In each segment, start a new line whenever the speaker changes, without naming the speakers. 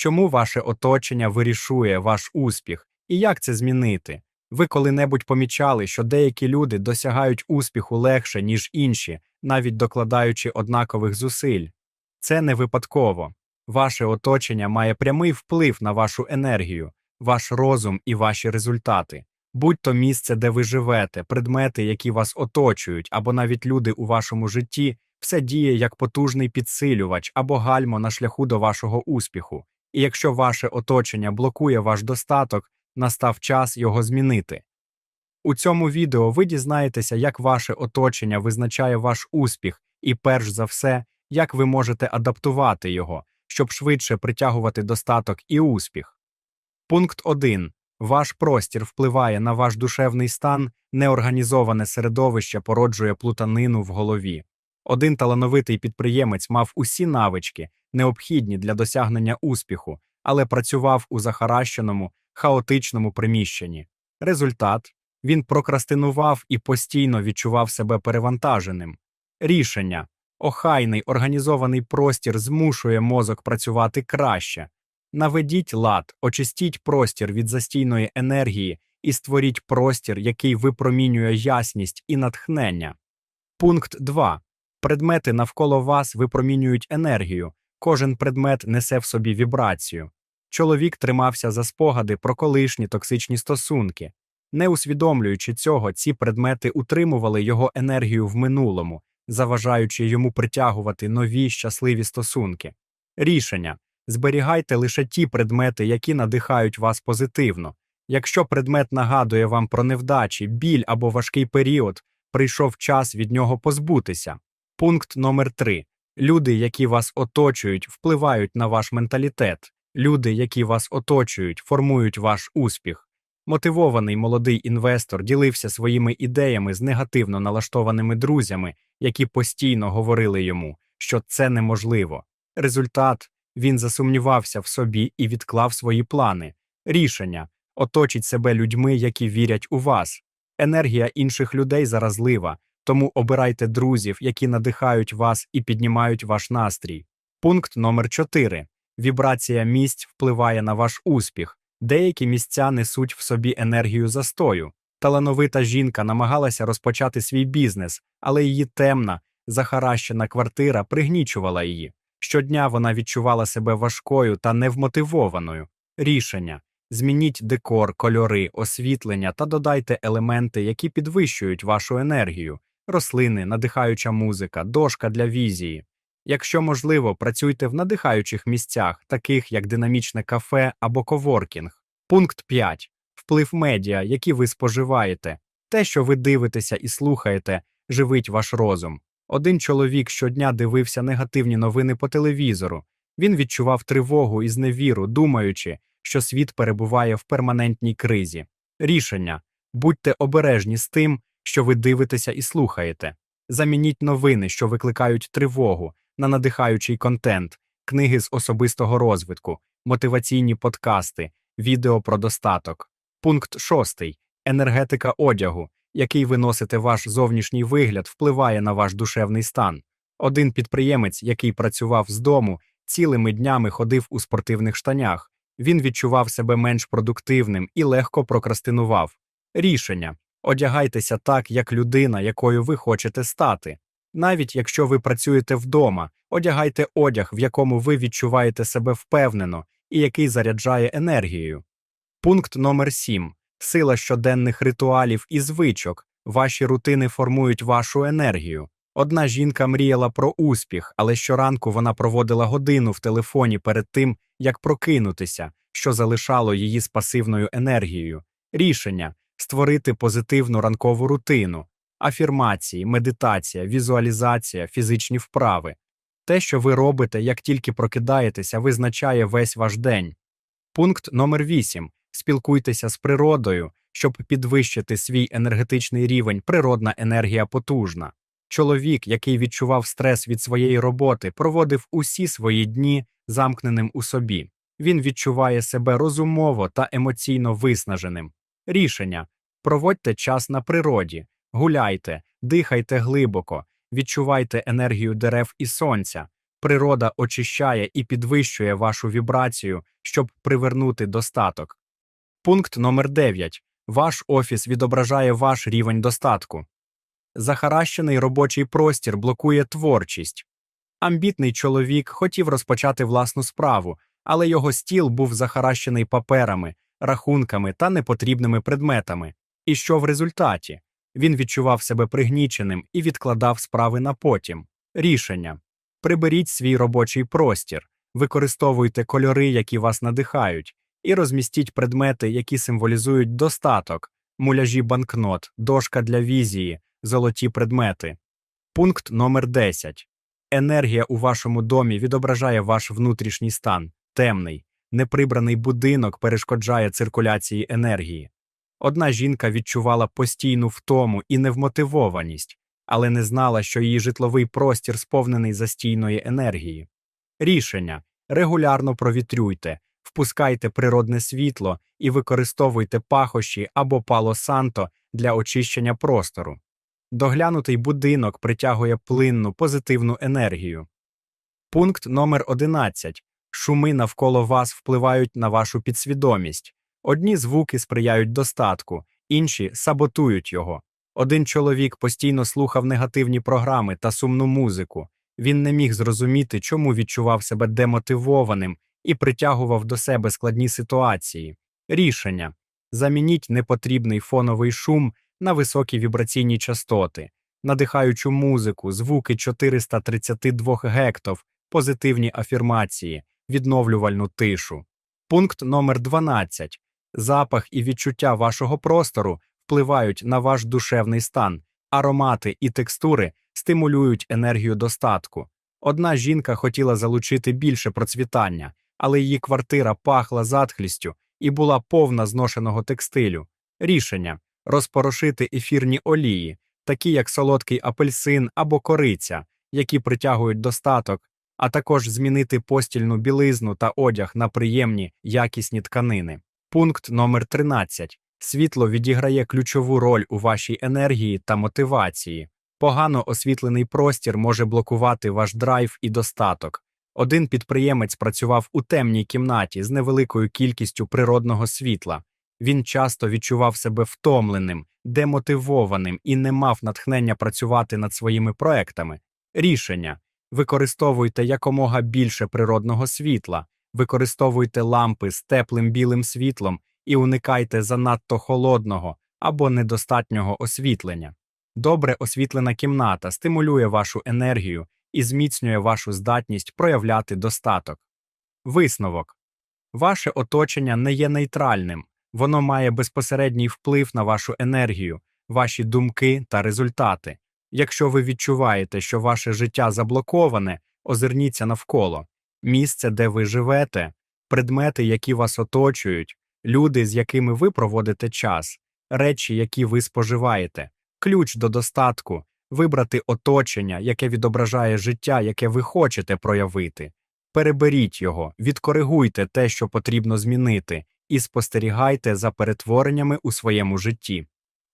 Чому ваше оточення вирішує ваш успіх і як це змінити? Ви коли-небудь помічали, що деякі люди досягають успіху легше, ніж інші, навіть докладаючи однакових зусиль. Це не випадково. Ваше оточення має прямий вплив на вашу енергію, ваш розум і ваші результати. Будь то місце, де ви живете, предмети, які вас оточують, або навіть люди у вашому житті, все діє як потужний підсилювач або гальмо на шляху до вашого успіху. І якщо ваше оточення блокує ваш достаток, настав час його змінити. У цьому відео ви дізнаєтеся, як ваше оточення визначає ваш успіх, і перш за все, як ви можете адаптувати його, щоб швидше притягувати достаток і успіх. Пункт 1. Ваш простір впливає на ваш душевний стан, неорганізоване середовище породжує плутанину в голові. Один талановитий підприємець мав усі навички, необхідні для досягнення успіху, але працював у захаращеному, хаотичному приміщенні. Результат він прокрастинував і постійно відчував себе перевантаженим. Рішення охайний організований простір змушує мозок працювати краще. Наведіть лад, очистіть простір від застійної енергії і створіть простір, який випромінює ясність і натхнення. Пункт 2. Предмети навколо вас випромінюють енергію, кожен предмет несе в собі вібрацію. Чоловік тримався за спогади про колишні токсичні стосунки. Не усвідомлюючи цього, ці предмети утримували його енергію в минулому, заважаючи йому притягувати нові щасливі стосунки. Рішення зберігайте лише ті предмети, які надихають вас позитивно. Якщо предмет нагадує вам про невдачі, біль або важкий період, прийшов час від нього позбутися. Пункт номер 3. Люди, які вас оточують, впливають на ваш менталітет. Люди, які вас оточують, формують ваш успіх. Мотивований молодий інвестор ділився своїми ідеями з негативно налаштованими друзями, які постійно говорили йому, що це неможливо. Результат він засумнівався в собі і відклав свої плани. Рішення оточіть себе людьми, які вірять у вас. Енергія інших людей заразлива, тому обирайте друзів, які надихають вас і піднімають ваш настрій. Пункт номер 4. Вібрація місць впливає на ваш успіх. Деякі місця несуть в собі енергію застою. Талановита жінка намагалася розпочати свій бізнес, але її темна, захаращена квартира пригнічувала її. Щодня вона відчувала себе важкою та невмотивованою. Рішення змініть декор, кольори, освітлення та додайте елементи, які підвищують вашу енергію, рослини, надихаюча музика, дошка для візії. Якщо можливо, працюйте в надихаючих місцях, таких як динамічне кафе або коворкінг. Пункт 5. Вплив медіа, які ви споживаєте. Те, що ви дивитеся і слухаєте, живить ваш розум. Один чоловік щодня дивився негативні новини по телевізору. Він відчував тривогу і зневіру, думаючи, що світ перебуває в перманентній кризі. Рішення будьте обережні з тим, що ви дивитеся і слухаєте. Замініть новини, що викликають тривогу, на надихаючий контент, книги з особистого розвитку, мотиваційні подкасти, відео про достаток. Пункт 6. Енергетика одягу, який ви носите ваш зовнішній вигляд, впливає на ваш душевний стан. Один підприємець, який працював з дому, цілими днями ходив у спортивних штанях. Він відчував себе менш продуктивним і легко прокрастинував. Рішення одягайтеся так, як людина, якою ви хочете стати. Навіть якщо ви працюєте вдома, одягайте одяг, в якому ви відчуваєте себе впевнено і який заряджає енергією. Пункт номер 7. Сила щоденних ритуалів і звичок. Ваші рутини формують вашу енергію. Одна жінка мріяла про успіх, але щоранку вона проводила годину в телефоні перед тим, як прокинутися, що залишало її з пасивною енергією. Рішення створити позитивну ранкову рутину, афірмації, медитація, візуалізація, фізичні вправи. Те, що ви робите, як тільки прокидаєтеся, визначає весь ваш день. Пункт номер 8. Спілкуйтеся з природою, щоб підвищити свій енергетичний рівень, природна енергія потужна. Чоловік, який відчував стрес від своєї роботи, проводив усі свої дні замкненим у собі. Він відчуває себе розумово та емоційно виснаженим. Рішення проводьте час на природі, гуляйте, дихайте глибоко, відчувайте енергію дерев і сонця. Природа очищає і підвищує вашу вібрацію, щоб привернути достаток. Пункт номер 9. Ваш офіс відображає ваш рівень достатку. Захаращений робочий простір блокує творчість. Амбітний чоловік хотів розпочати власну справу, але його стіл був захаращений паперами, рахунками та непотрібними предметами. І що в результаті? Він відчував себе пригніченим і відкладав справи на потім. Рішення приберіть свій робочий простір, використовуйте кольори, які вас надихають, і розмістіть предмети, які символізують достаток, муляжі банкнот, дошка для візії, золоті предмети. Пункт номер 10. Енергія у вашому домі відображає ваш внутрішній стан, темний, неприбраний будинок перешкоджає циркуляції енергії. Одна жінка відчувала постійну втому і невмотивованість, але не знала, що її житловий простір сповнений застійної енергії. Рішення регулярно провітрюйте, впускайте природне світло і використовуйте пахощі або пало-санто для очищення простору. Доглянутий будинок притягує плинну позитивну енергію. Пункт номер 11. Шуми навколо вас впливають на вашу підсвідомість. Одні звуки сприяють достатку, інші саботують його. Один чоловік постійно слухав негативні програми та сумну музику. Він не міг зрозуміти, чому відчував себе демотивованим і притягував до себе складні ситуації. Рішення замініть непотрібний фоновий шум на високі вібраційні частоти, надихаючу музику, звуки 432 гектов, позитивні афірмації, відновлювальну тишу. Пункт номер 12. Запах і відчуття вашого простору впливають на ваш душевний стан, аромати і текстури стимулюють енергію достатку. Одна жінка хотіла залучити більше процвітання, але її квартира пахла затхлістю і була повна зношеного текстилю. Рішення розпорошити ефірні олії, такі як солодкий апельсин або кориця, які притягують достаток, а також змінити постільну білизну та одяг на приємні якісні тканини. Пункт номер 13. Світло відіграє ключову роль у вашій енергії та мотивації. Погано освітлений простір може блокувати ваш драйв і достаток. Один підприємець працював у темній кімнаті з невеликою кількістю природного світла. Він часто відчував себе втомленим, демотивованим і не мав натхнення працювати над своїми проектами. Рішення використовуйте якомога більше природного світла, використовуйте лампи з теплим білим світлом і уникайте занадто холодного або недостатнього освітлення. Добре освітлена кімната стимулює вашу енергію і зміцнює вашу здатність проявляти достаток. Висновок ваше оточення не є нейтральним, воно має безпосередній вплив на вашу енергію, ваші думки та результати. Якщо ви відчуваєте, що ваше життя заблоковане, озирніться навколо місце, де ви живете, предмети, які вас оточують, люди, з якими ви проводите час, речі, які ви споживаєте, ключ до достатку, вибрати оточення, яке відображає життя, яке ви хочете проявити. Переберіть його, відкоригуйте те, що потрібно змінити, і спостерігайте за перетвореннями у своєму житті.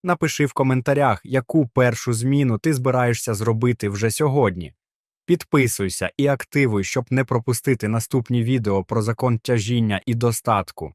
Напиши в коментарях, яку першу зміну ти збираєшся зробити вже сьогодні. Підписуйся і активуй, щоб не пропустити наступні відео про закон тяжіння і достатку.